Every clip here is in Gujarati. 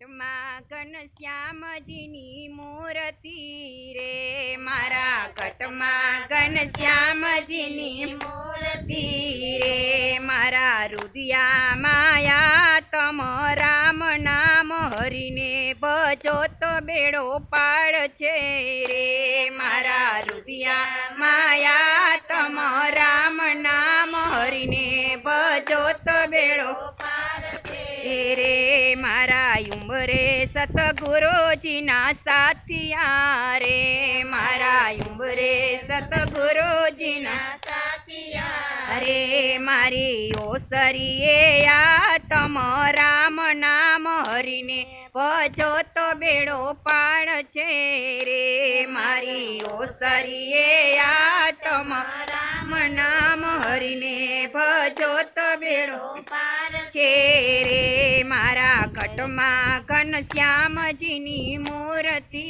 ઘટમાં ઘનશ્યામજીની મૂર્તિ રે. મારા ઘટમાં ઘનશ્યામજીની મૂર્તિ રે. મારા રુદિયા માયા તમ રામ નામ હરીને ભજો તો બેડો પાડ છે રે. મારા રુદિયા માયા તમ રામ સતગુરુજીના સાથિયા રે. મારા ઉંબરે સતગુરુજીના સાથિયા રે. મારી ઓસરીએ આ તમ રામ નામ હરીને ભજો તો બેડો પાડ છે રે. મારી ઓસરીએ આ તમ રામ નામ હરીને ભજો તો બેડો છે રે મારા ઘટમાં ઘનશ્યામજીની મૂર્તિ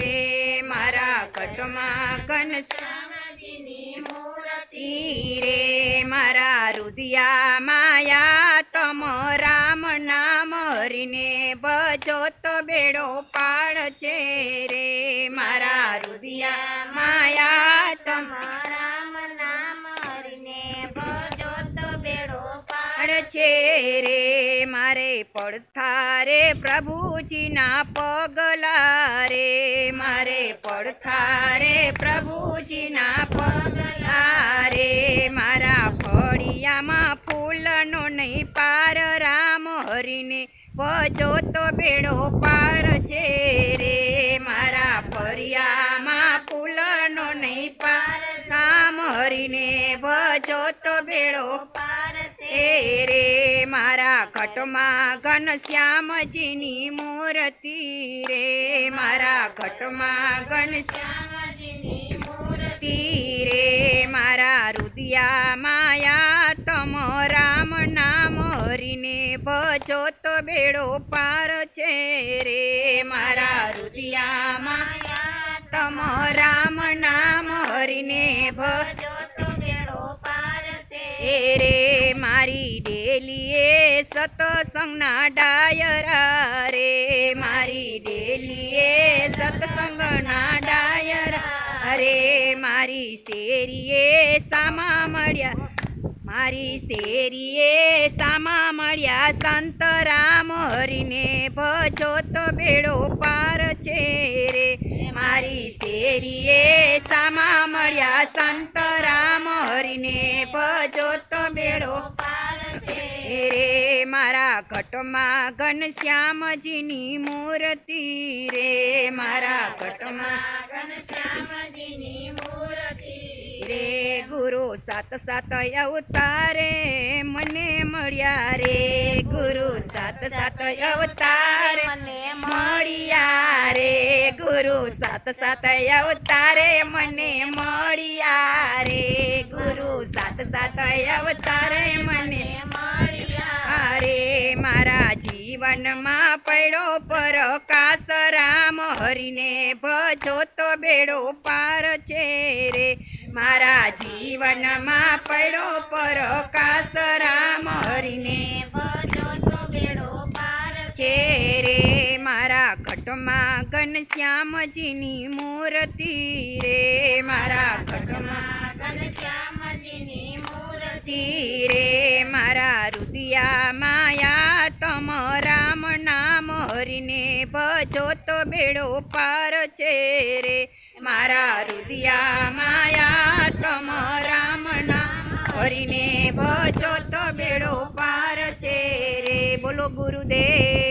રે. મારા ઘટમાં ઘનશ્યામજીની મૂર્તિ રે. મારા રુદિયા માયા તમ રામ નામ હરિને ભજો તો બેડો પાડ છે રે. મારા રુદિયા માયા તમ રે મારે પડથારે પ્રભુજીના પગલા રે મારે પડથા રે પ્રભુજીના પગલા રે મારા ફળિયામાં ફૂલનો નહીં પાર રામ હરીને વજો તો બેડો પાર છે રે મારા ફળિયામાં ફૂલનો નહીં પાર રામ હરીને વજો તો બેડો પાર છે રે મારા ઘટમાં ઘનશ્યામજીની મૂર્તિ રે. મારા ઘટમાં ઘનશ્યામજીની મૂર્તિ રે. મારા રુદિયા માયા તમ રામ નામ હરીને ભજો તો બેડો પાર છે રે. મારા રુદિયા માયા તમ રામ નામ હરીને ભજો તો બેડો પાર છે રે. મારી ડેલીએ સતસંગના ડાયરા રે. મારી ડેલીએ સતસંગના ડાયરા રે. મારી શેરીએ સામા મળ્યા, મારી શેરીએ સામા મળ્યા. સંત રામ હરીને ભજો તો બેડો પાર છે રે. મારી શેરીએ સામા મળ્યા, સંત તો બેડો પાર છે રે મારા કટમાં ઘનશ્યામજીની મૂર્તિ રે. મારા કટમાં ઘનશ્યામજીની મૂર્તિ રે. ગુરુ સાત સાત અવતારે મને મળ્યા રે. ગુરુ સાત સાત અવતારે મને મળ્યા રે ગુરુ સાત સાત અવતારે મને મળ્યા રે ગુરુ સાત સાત અવતારે મને મળ્યા રે. મારા જીવનમાં પડ્યો પર કાસ રામ હરીને ભજો તો બેડો પાર છે રે. મારા જીવનમાં પડ્યો પર કાસ રામ હરીને ભજો તો બેડો પાર છે રે. ઘટમાં ઘનશ્યામજીની મૂર્તિ રે. મારા ઘટમાં ઘનશ્યામજીની રે. મારા રુદિયા માયા તમ રામ નામ હરીને ભજો તો બેડો પાર છે રે. મારા રુદિયા માયા તમ રામ નામ હરીને ભજો તો બેડો પાર છે રે. બોલો ગુરુદેવ.